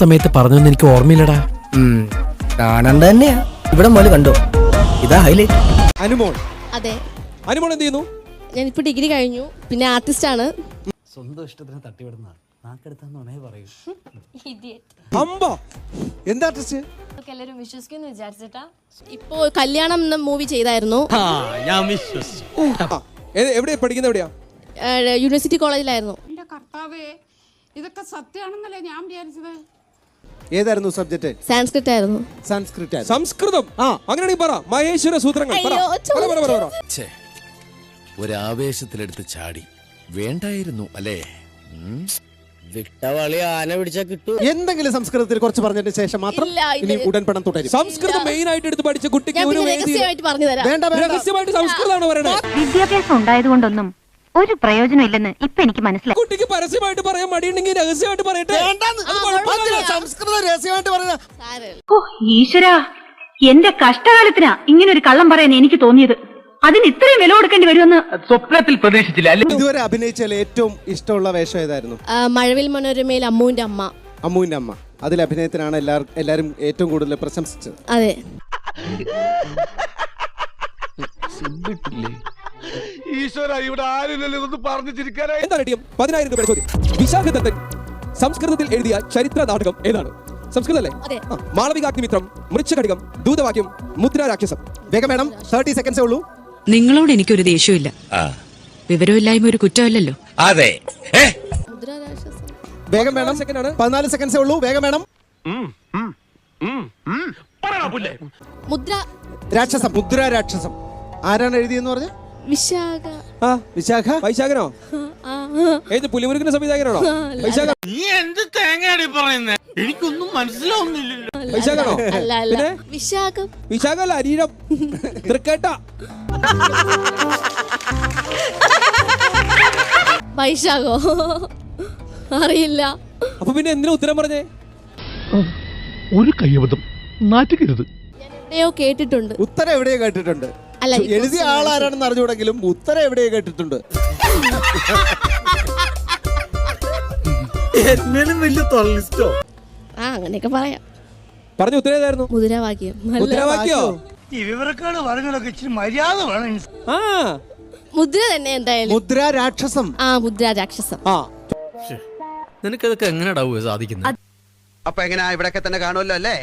സമയത്ത് പറഞ്ഞൊന്നും എനിക്ക് ഓർമ്മയില്ലടാ. കാണണ്ട തന്നെയാ. ഇവിടെ മോൽ കണ്ടോ? ഇതാ ഹൈലൈറ്റ് അനുമോൾ. അതെ. അനുമോൾ എന്ത് ചെയ്യുന്നു? ഞാനിപ്പോൾ ഡിഗ്രി കഴിഞ്ഞു പിന്നെ ആർട്ടിസ്റ്റ് ആണ്. സ്വന്തം ഇഷ്ടത്തിന് തട്ടിവിടുന്ന നാക്കെടുത്താന്നുണേ പറയൂ. അമ്പ. എന്താ ആർട്ടിസ്റ്റ് എല്ലാരും വിശ്വസിക്കുന്നു വിചാരിച്ചിട്ടാ. ഇപ്പോ കല്യാണം എന്ന മൂവി ചെയ്തായിരുന്നു. എവിടെ പഠിക്കുന്ന എവിടെയാ? യൂണിവേഴ്സിറ്റി കോളേജിലായിരുന്നു. എന്റെ കർത്താവേ ഇതൊക്കെ സത്യമാണെന്നല്ലേ ഞാൻ വിചാരിച്ചത്? ഏതായിരുന്നു സബ്ജക്ട് സാൻസ്ക്രിറ്റ് ആയിരുന്നു സംസ്കൃത. സംസ്കൃതം. ആ. അങ്ങനെയാണെങ്കിൽ പറ. മഹേശ്വര സൂത്രങ്ങൾ പറ. അയ്യോ, പറ, പറ, പറ, പറ. ഛേ ഒരാവേശത്തിലെടുത്ത് ചാടി. വേണ്ടായിരുന്നു അല്ലേ? ഉം? വിട്ടവളി ആന പിടിച്ചാ കിട്ടൂ. എന്തെങ്കിലും സംസ്കൃതത്തിൽ കുറച്ച് പറഞ്ഞതിന് ശേഷം മാത്രം ഇല്ല, ഇനി ഉടൻ തുടരും. സംസ്കൃതം മെയിൻ ആയിട്ട് എടുത്ത് പഠിച്ച കുട്ടിക്ക് ഞാൻ ഒരു പിന്നെ വേദിയിൽ രഹസ്യമായിട്ട് പറഞ്ഞു തരാം വേണ്ട വേണ്ട. രഹസ്യമായിട്ട് സംസ്കൃതമാണ് പറയണത് വിദ്യാഭ്യാസം ഉണ്ടായതുകൊണ്ടൊന്നും ഒരു പ്രയോജനം ഇല്ലെന്ന് ഇപ്പൊ എനിക്ക് മനസ്സിലായി. കുട്ടിക്ക് പരസ്യമായിട്ട് പറയാൻ മടിയുണ്ടെങ്കിൽ രഹസ്യമായിട്ട് പറയട്ടെ? കുഴപ്പമില്ല. രഹസ്യമായിട്ട് പറയുന്ന ഓ ഈശ്വരാ. എന്റെ കഷ്ടകാലത്തിനാ ഇങ്ങനെ ഒരു കള്ളം പറയാൻ എനിക്ക് തോന്നിയത്. അതിന് ഇത്രയും വില കൊടുക്കേണ്ടി വരുമെന്ന് സ്വപ്നത്തിൽ പ്രതീക്ഷിച്ചില്ല ഇതുവരെ അഭിനയിച്ചാൽ ഏറ്റവും ഇഷ്ടമുള്ള വേഷം ഏതായിരുന്നു? മഴവിൽ മനോരമയിൽ അമ്മുവിന്റെ അമ്മ. അമ്മുവിന്റെ അമ്മ. അതിൽ അഭിനയത്തിനാണ് എല്ലാവർക്കും എല്ലാരും ഏറ്റവും കൂടുതൽ പ്രശംസിച്ചത്. അതെ. എന്താണ് ടീം പതിനായിരം രൂപയുടെ ചോദ്യം. വിശാഖദത്തൻ സംസ്കൃതത്തിൽ എഴുതിയ ചരിത്ര നാടകം ഏതാണ്? സംസ്കൃതല്ലേ? മാളവികാഗ്നിമിത്രം മൃച്ഛകടികം ദൂതവാക്യം മുദ്ര രാക്ഷസം. വേഗം വേണം തേർട്ടി സെക്കൻഡ്സേ ഉള്ളൂ. നിങ്ങളോട് എനിക്കൊരു ദേഷ്യമില്ല ആ. വിവരമില്ലായ്മ ഒരു കുറ്റമല്ലല്ലോ. അതെ. വേഗം വേണം സെക്കൻഡ് ആണ്. പതിനാല് സെക്കൻഡ്സേ ഉള്ളൂ. വേഗം വേണം. മുദ്ര രാക്ഷസം മുദ്ര രാക്ഷസം. ആരാണ് എഴുതിയെന്ന് പറഞ്ഞ? വിശാഖ. ആ വിശാഖ? വൈശാഖനോ? ഏത് പുലിമുരുക്കിന്റെ സംവിധായകനാണോ? വൈശാഖ വൈശാഖാണോ അല്ല അല്ല പിന്നെ? വിശാഖം. വിശാഖല്ല അരീരം. തൃക്കേട്ട. വൈശാഖോ? അറിയില്ല. അപ്പൊ പിന്നെ എന്തിനാ ഉത്തരം പറഞ്ഞേ? ഒരു കയ്യബദ്ധം. നാറ്റുകരുത്. ഞാൻ എവിടെയോ കേട്ടിട്ടുണ്ട്. ഉത്തരം എവിടെയോ കേട്ടിട്ടുണ്ട്. അല്ല, ഈ എഴുതിയ ആളാരാണെന്ന് അറിഞ്ഞുകൂടെങ്കിലും ഉത്തരം എവിടെയോ കേട്ടിട്ടുണ്ട്. ആ അങ്ങനെയൊക്കെ പറയാം. പറഞ്ഞ ഉത്തരം ഏതായിരുന്നു? മുദ്രാവാക്യം. അല്ല. മുദ്രാവാക്യോ? ആ. മുദ്ര തന്നെ എന്തായാലും. മുദ്ര രാക്ഷസം. ആ മുദ്ര രാക്ഷസം. ആ. നിനക്കതൊക്കെ എങ്ങനെയാടാവുക സാധിക്കുന്നത് അപ്പൊ എങ്ങനെയാ ഇവിടെയൊക്കെ തന്നെ കാണുമല്ലോ അല്ലേ?